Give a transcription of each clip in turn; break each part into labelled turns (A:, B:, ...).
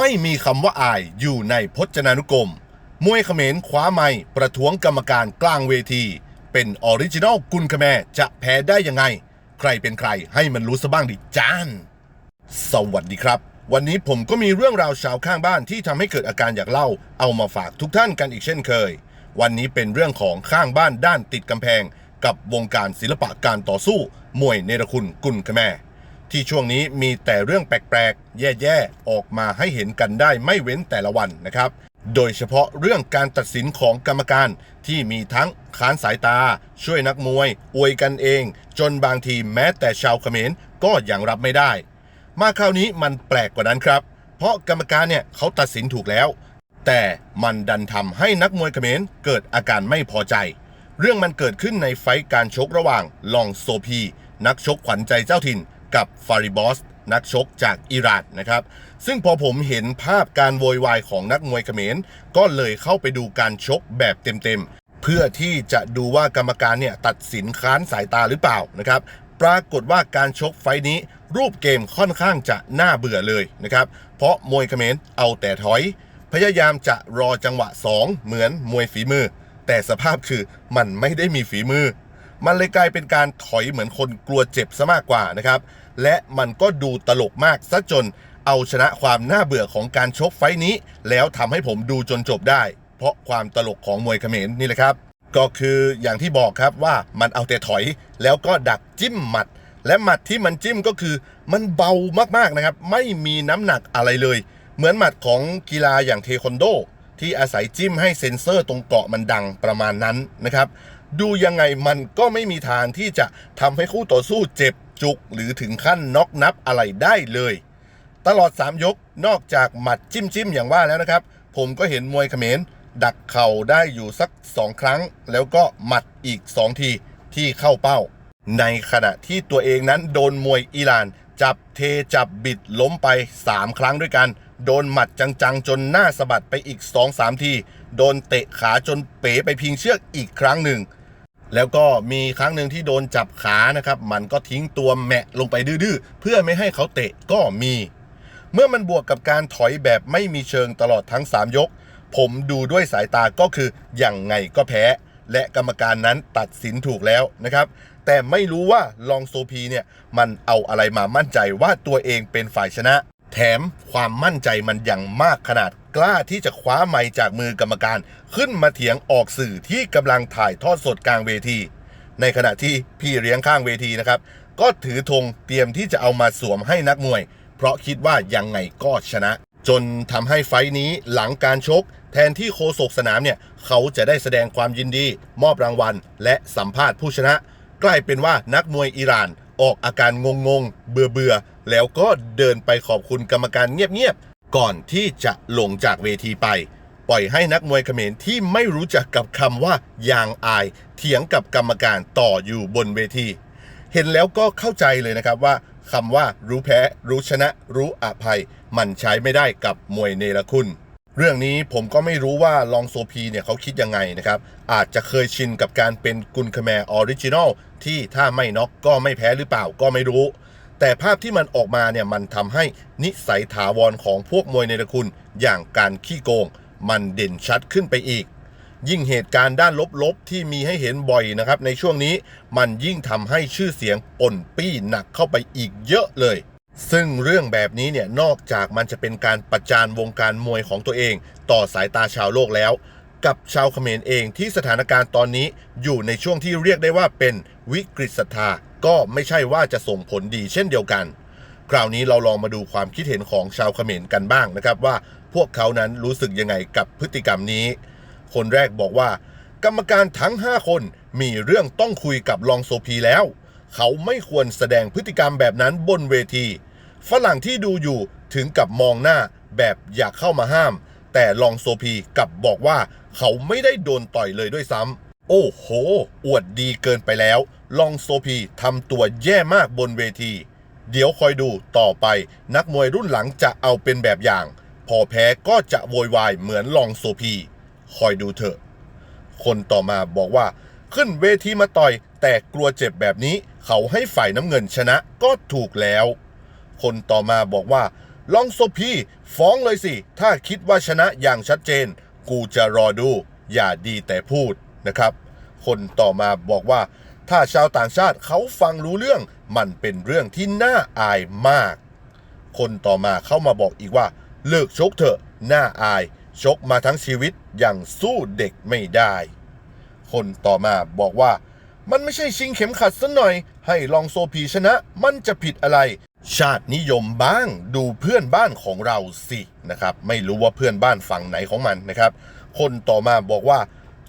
A: ไม่มีคำว่าอายอยู่ในพจนานุกรม มวยเขมรคว้าไม้ประท้วงกรรมการกลางเวที เป็นออริจินอลกุนคแมร์จะแพ้ได้ยังไง ใครเป็นใครให้มันรู้ซะบ้างดิจาน สวัสดีครับ วันนี้ผมก็มีเรื่องราวชาวข้างบ้านที่ทำให้เกิดอาการอยากเล่า เอามาฝากทุกท่านกันอีกเช่นเคย วันนี้เป็นเรื่องของข้างบ้านด้านติดกำแพง กับวงการศิลปะการต่อสู้ มวยเนรคุณกุนคแมร์ ที่ช่วงนี้มีแต่เรื่องแปลกๆ แย่ๆ ออกมาให้เห็นกันได้ไม่เว้นแต่ละวันนะครับ โดยเฉพาะเรื่องการตัดสินของกรรมการที่มีทั้งค้านสายตา ช่วยนักมวย อวยกันเอง จนบางทีแม้แต่ชาวเขมรก็ยังรับไม่ได้ มาคราวนี้มันแปลกกว่านั้นครับ เพราะกรรมการเนี่ยเขาตัดสินถูกแล้ว แต่มันดันทำให้นักมวยเขมรเกิดอาการไม่พอใจ เรื่องมันเกิดขึ้นในไฟการชกระหว่างลองโซพี นักชกขวัญใจเจ้าถิ่น กับฟาริบอสนักชกจากอิหร่านนะครับ ซึ่งพอผมเห็นภาพการโวยวายของนักมวยเขมร ก็เลยเข้าไปดูการชกแบบเต็มๆ เพื่อที่จะดูว่ากรรมการเนี่ยตัดสินค้านสายตาหรือเปล่านะครับ ปรากฏว่าการชกไฟนี้รูปเกมค่อนข้างจะน่าเบื่อเลยนะครับ เพราะมวยเขมรเอาแต่ถอย พยายามจะรอจังหวะ 2 เหมือนมวยฝีมือ แต่สภาพคือมันไม่ได้มีฝีมือ มันเลยกลายเป็นการถอยเหมือนคนกลัวเจ็บซะมากกว่านะครับ และมันก็ดูตลกมากซะจนเอาชนะความน่าเบื่อของการชกไฟนี้ แล้วทำให้ผมดูจนจบได้ เพราะความตลกของมวยเขมรนี่แหละครับ ก็คืออย่างที่บอกครับว่ามันเอาแต่ถอย แล้วก็ดักจิ้มหมัด และหมัดที่มันจิ้มก็คือ มันเบามากๆนะครับ ไม่มีน้ำหนักอะไรเลย เหมือนหมัดของกีฬาอย่างเทควันโด ที่อาศัยจิ้มให้เซ็นเซอร์ตรงเกาะมันดังประมาณนั้นนะครับดูยังไงมันก็ไม่มีทางที่จะทำให้คู่ต่อสู้เจ็บ จุกหรือถึงขั้นน็อกนับอะไรได้เลย ตลอด 3 ยกนอกจากหมัดจิ้มจิ้มๆอย่างว่าแล้วนะครับ ผมก็เห็นมวยเขมรดักเข่าได้อยู่สัก 2 ครั้ง แล้วก็หมัดอีก 2 ทีที่เข้าเป้า ในขณะที่ตัวเองนั้นโดนมวยอิหร่าน จับเทจับบิดล้มไป 3 ครั้งด้วยกัน โดนหมัดจังๆ จนหน้าสะบัดไปอีก 2-3 ที โดนเตะขาจนเป๋ไปพิงเชือกอีกครั้งหนึ่ง แล้วก็มีครั้งหนึ่งที่โดนจับขานะครับ มันก็ทิ้งตัวแมะลงไปดื้อเพื่อไม่ให้เขาเตะก็มี เมื่อมันบวกกับการถอยแบบไม่มีเชิงตลอดทั้ง 3 ยก ผมดูด้วยสายตาก็คืออย่างไงก็แพ้ และกรรมการนั้นตัดสินถูกแล้วนะครับ แต่ไม่รู้ว่าลองโซพีเนี่ยมันเอาอะไรมามั่นใจว่าตัวเองเป็นฝ่ายชนะ แถมความมั่นใจมันยังมากขนาด กล้าที่จะคว้าไมค์จากมือกรรมการขึ้นมาเถียงออกสื่อที่กำลังถ่ายทอดสดกลางเวที ในขณะที่พี่เลี้ยงข้างเวทีนะครับ ก็ถือธงเตรียมที่จะเอามาสวมให้นักมวย เพราะคิดว่ายังไงก็ชนะ จนทำให้ไฟนี้หลังการชก แทนที่โคศกสนามเนี่ยเขาจะได้แสดงความยินดี มอบรางวัล และสัมภาษณ์ผู้ชนะ กลายเป็นว่านักมวยอิหร่านออกอาการงงๆเบื่อเบื่อๆแล้วก็เดินไปขอบคุณกรรมการเงียบๆ ก่อนที่จะลงจากเวทีไป ปล่อยให้นักมวยเขมรที่ไม่รู้จักกับคำว่ายางอาย เถียงกับกรรมการต่ออยู่บนเวที เห็นแล้วก็เข้าใจเลยนะครับว่าคำว่ารู้แพ้ รู้ชนะ รู้อภัย มันใช้ไม่ได้กับมวยเนรคุณ เรื่องนี้ผมก็ไม่รู้ว่าลองโซพีเนี่ยเขาคิดยังไงนะครับ อาจจะเคยชินกับการเป็นกุนคแมออริจินอลที่ถ้าไม่น็อกก็ไม่แพ้หรือเปล่าก็ไม่รู้ แต่ภาพที่มันออกมาเนี่ยมันทำให้นิสัยถาวรของพวกมวยเนระคุณอย่างการขี้โกง มันเด่นชัดขึ้นไปอีก ยิ่งเหตุการณ์ด้านลบๆที่มีให้เห็นบ่อยนะครับ ในช่วงนี้มันยิ่งทำให้ชื่อเสียงป่นปี้หนักเข้าไปอีกเยอะเลย ซึ่งเรื่องแบบนี้เนี่ยนอกจากมันจะเป็นการประจานวงการมวยของตัวเอง ต่อสายตาชาวโลกแล้วกับชาวเขมรเองที่สถานการณ์ตอนนี้อยู่ในช่วงที่เรียกได้ว่าเป็นวิกฤตศรัทธา ก็ไม่ใช่ว่าจะส่งผลดีเช่นเดียวกัน คราวนี้เราลองมาดูความคิดเห็นของชาวเขมรกันบ้างนะครับ ว่าพวกเขานั้นรู้สึกยังไงกับพฤติกรรมนี้ คนแรกบอกว่า กรรมการทั้ง 5 คนมีเรื่องต้องคุยกับลองโซพีแล้ว เขาไม่ควรแสดงพฤติกรรมแบบนั้นบนเวที ฝรั่งที่ดูอยู่ถึงกับมองหน้าแบบอยากเข้ามาห้าม แต่ลองโซพีกลับบอกว่า เขาไม่ได้โดนต่อยเลยด้วยซ้ำโอ้โห อวดดีเกินไปแล้ว ลองโซพีทำตัวแย่มากบนเวที เดี๋ยวคอยดูต่อไปนักมวยรุ่นหลังจะเอาเป็นแบบอย่าง พอแพ้ก็จะโวยวายเหมือนลองโซพี คอยดูเถอะ คนต่อมาบอกว่า ขึ้นเวทีมาต่อย แต่กลัวเจ็บแบบนี้ เขาให้ฝ่ายน้ำเงินชนะก็ถูกแล้ว คนต่อมาบอกว่า ลองโซพี ฟ้องเลยสิ ถ้าคิดว่าชนะอย่างชัดเจน กูจะรอดู อย่าดีแต่พูดนะครับ คนต่อมาบอกว่า ถ้าชาวต่างชาติเขาฟังรู้เรื่อง มันเป็นเรื่องที่น่าอายมาก คนต่อมาเข้ามาบอกอีกว่า เลิกชกเถอะน่าอาย ชกมาทั้งชีวิตยังสู้เด็กไม่ได้ คนต่อมาบอกว่า มันไม่ใช่ชิงเข็มขัดซะหน่อย ให้ลองโซพีชนะ มันจะผิดอะไร ชาตินิยมบ้างดูเพื่อนบ้านของเราสินะครับ ไม่รู้ว่าเพื่อนบ้านฝั่งไหนของมันนะครับ คนต่อมาบอกว่า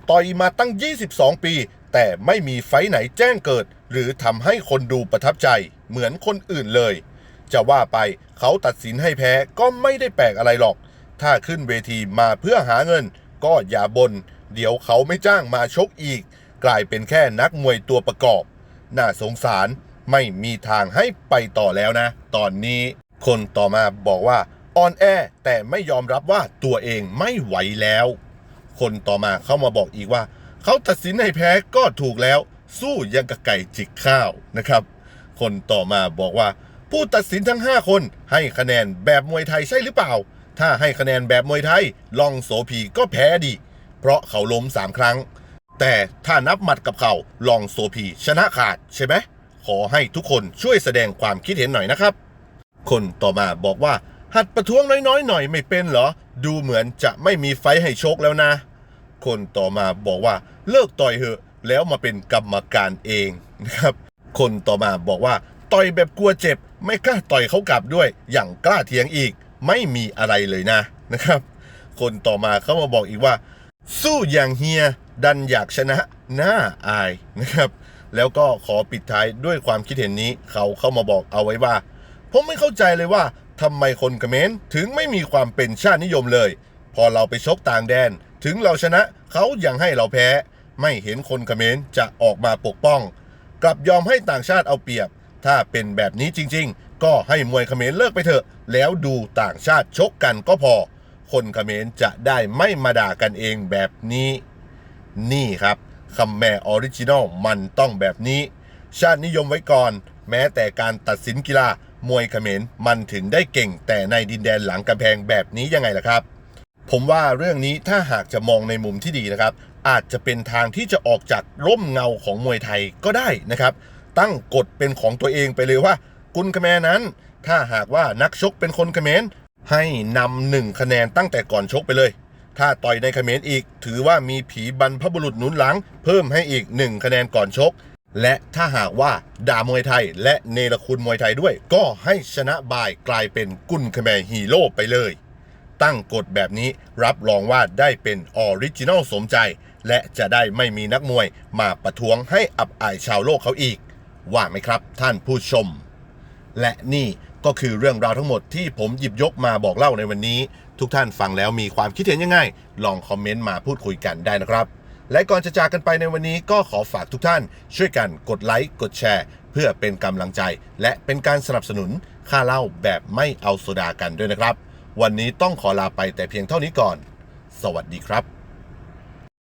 A: ต่อยมาตั้ง 22 ปี แต่ไม่มีไฟไหนแจ้งเกิด หรือทำให้คนดูประทับใจ เหมือนคนอื่นเลย จะว่าไปเขาตัดสินให้แพ้ก็ไม่ได้แปลกอะไรหรอก ถ้าขึ้นเวทีมาเพื่อหาเงิน ก็อย่าบ่นเดี๋ยวเขาไม่จ้างมาชกอีก กลายเป็นแค่นักมวยตัวประกอบ น่าสงสารไม่มีทางให้ไปต่อแล้วนะ ตอนนี้คนต่อมาบอกว่าออนแอแต่ไม่ยอมรับว่าตัวเองไม่ไหวแล้ว คนต่อมาเข้ามาบอกอีกว่า เขาตัดสินให้แพ้ก็ถูกแล้ว สู้ยังกับไก่จิกข้าวนะครับ คนต่อมาบอกว่า ผู้ตัดสินทั้ง 5 คนให้คะแนนแบบมวยไทยใช่หรือเปล่า ถ้าให้คะแนนแบบมวยไทยลองโสพีก็แพ้ดิเพราะเขาล้ม3ครั้ง แต่ถ้านับหมัดกับเขาลองโซพีชนะขาดใช่ไหมขอให้ทุกคนช่วยแสดงความคิดเห็นหน่อยนะครับ คนต่อมาบอกว่าหัดประท้วงน้อยๆ หน่อยไม่เป็นเหรอ ดูเหมือนจะไม่มีไฟให้ชกแล้วนะ คนต่อมาบอกว่าเลิกต่อยเถอะแล้วมาเป็นกรรมการเองนะครับ คนต่อมาบอกว่าต่อยแบบกลัวเจ็บ ไม่กล้าต่อยเขากลับด้วย อย่างกล้าเถียงอีก ไม่มีอะไรเลยนะนะครับ คนต่อมาเขามาบอกอีกว่า สู้อย่างเฮียดันอยากชนะหน่าอายนะครับ แล้วก็ขอปิดท้ายด้วยความคิดเห็นนี้เขาเข้ามาบอกเอาไว้ว่าผมไม่เข้าใจเลยว่าทำไมคนเขมรถึงไม่มีความเป็นชาตินิยมเลย พอเราไปชกต่างแดน ถึงเราชนะเขายังให้เราแพ้ ไม่เห็นคนเขมรจะออกมาปกป้อง กลับยอมให้ต่างชาติเอาเปรียบ ถ้าเป็นแบบนี้จริง ๆ ก็ให้มวยเขมรเลิกไปเถอะ แล้วดูต่างชาติชกกันก็พอ คนเขมรจะได้ไม่มาด่ากันเองแบบนี้ นี่ครับคำแม่ออริจินอลมันต้องแบบนี้ ชาตินิยมไว้ก่อน แม้แต่การตัดสินกีฬามวยเขมรมันถึงได้เก่งแต่ในดินแดนหลังกำแพงแบบนี้ยังไงล่ะครับ ผมว่าเรื่องนี้ถ้าหากจะมองในมุมที่ดีนะครับ อาจจะเป็นทางที่จะออกจากร่มเงาของมวยไทยก็ได้นะครับ ตั้งกฎเป็นของตัวเองไปเลยว่า กุนคแมรนั้น ถ้าหากว่านักชกเป็นคนเขมรให้นำหนึ่งคะแนนตั้งแต่ก่อนชกไปเลย ถ้าต่อยในเขมรอีก ถือว่ามีผีบรรพบุรุษหนุนหลัง เพิ่มให้อีกหนึ่งคะแนนก่อนชก และถ้าหากว่าด่ามวยไทย และเนรคุณมวยไทยด้วย ก็ให้ชนะบายกลายเป็นกุนคแมรฮีโร่ไปเลย ตั้งกฎแบบนี้ รับรองว่าได้เป็นออริจินอลสมใจ และจะได้ไม่มีนักมวยมาประท้วงให้อับอายชาวโลกเขาอีก ว่าไหมครับท่านผู้ชม และนี่ก็คือเรื่องราวทั้งหมดที่ผมหยิบยกมาบอกเล่าในวันนี้ ทุกท่านฟังแล้วมีความคิดเห็นยังไงลองคอมเมนต์มาพูดคุยกันได้นะครับ และก่อนจะจากกันไปในวันนี้ก็ขอฝากทุกท่าน ช่วยกันกดไลค์กดแชร์ เพื่อเป็นกำลังใจ และเป็นการสนับสนุนค่าเล่าแบบไม่เอาโซดากันด้วยนะครับ วันนี้ต้องขอลาไปแต่เพียงเท่านี้ก่อน สวัสดีครับ